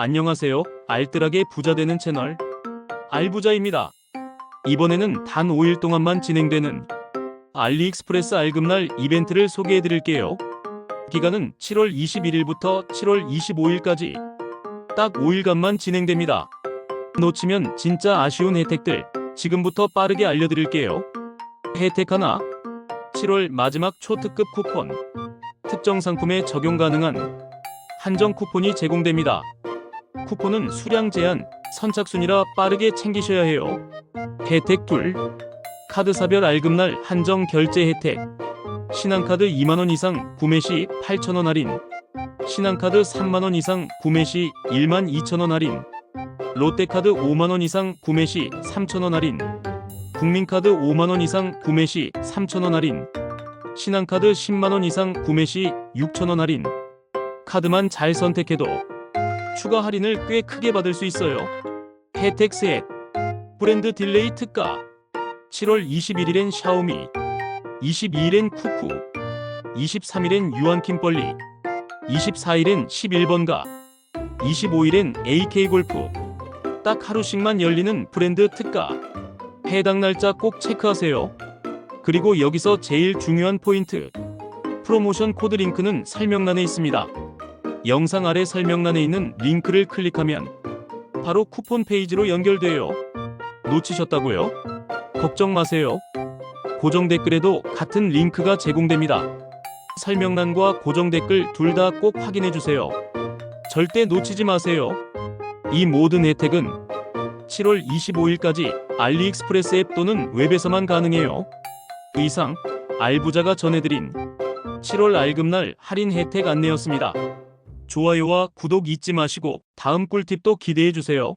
안녕하세요. 알뜰하게 부자 되는 채널 알부자입니다. 이번에는 단 5일 동안만 진행되는 알리익스프레스 알금날 이벤트를 소개해 드릴게요. 기간은 7월 21일부터 7월 25일까지 딱 5일간만 진행됩니다. 놓치면 진짜 아쉬운 혜택들 지금부터 빠르게 알려드릴게요. 혜택 하나 7월 마지막 초특급 쿠폰 특정 상품에 적용 가능한 한정 쿠폰이 제공됩니다. 쿠폰은 수량 제한, 선착순이라 빠르게 챙기셔야 해요. 혜택 둘. 카드 사별 알금날 한정 결제 혜택. 신한카드 2만원 이상 구매 시 8,000원 할인. 신한카드 3만원 이상 구매 시 1만 2천원 할인. 롯데카드 5만원 이상 구매 시 3천원 할인. 국민카드 5만원 이상 구매 시 3천원 할인. 신한카드 10만원 이상 구매 시 6천원 할인. 카드만 잘 선택해도 추가 할인을 꽤 크게 받을 수 있어요. 혜택 셋 브랜드 딜레이 특가 7월 21일엔 샤오미 22일엔 쿠쿠 23일엔 유한킴벌리 24일엔 11번가 25일엔 AK골프 딱 하루씩만 열리는 브랜드 특가 해당 날짜 꼭 체크하세요. 그리고 여기서 제일 중요한 포인트 프로모션 코드 링크는 설명란에 있습니다. 영상 아래 설명란에 있는 링크를 클릭하면 바로 쿠폰 페이지로 연결돼요. 놓치셨다고요? 걱정 마세요. 고정 댓글에도 같은 링크가 제공됩니다. 설명란과 고정 댓글 둘 다 꼭 확인해 주세요. 절대 놓치지 마세요. 이 모든 혜택은 7월 25일까지 알리익스프레스 앱 또는 웹에서만 가능해요. 이상 알부자가 전해드린 7월 알금날 할인 혜택 안내였습니다. 좋아요와 구독 잊지 마시고 다음 꿀팁도 기대해 주세요.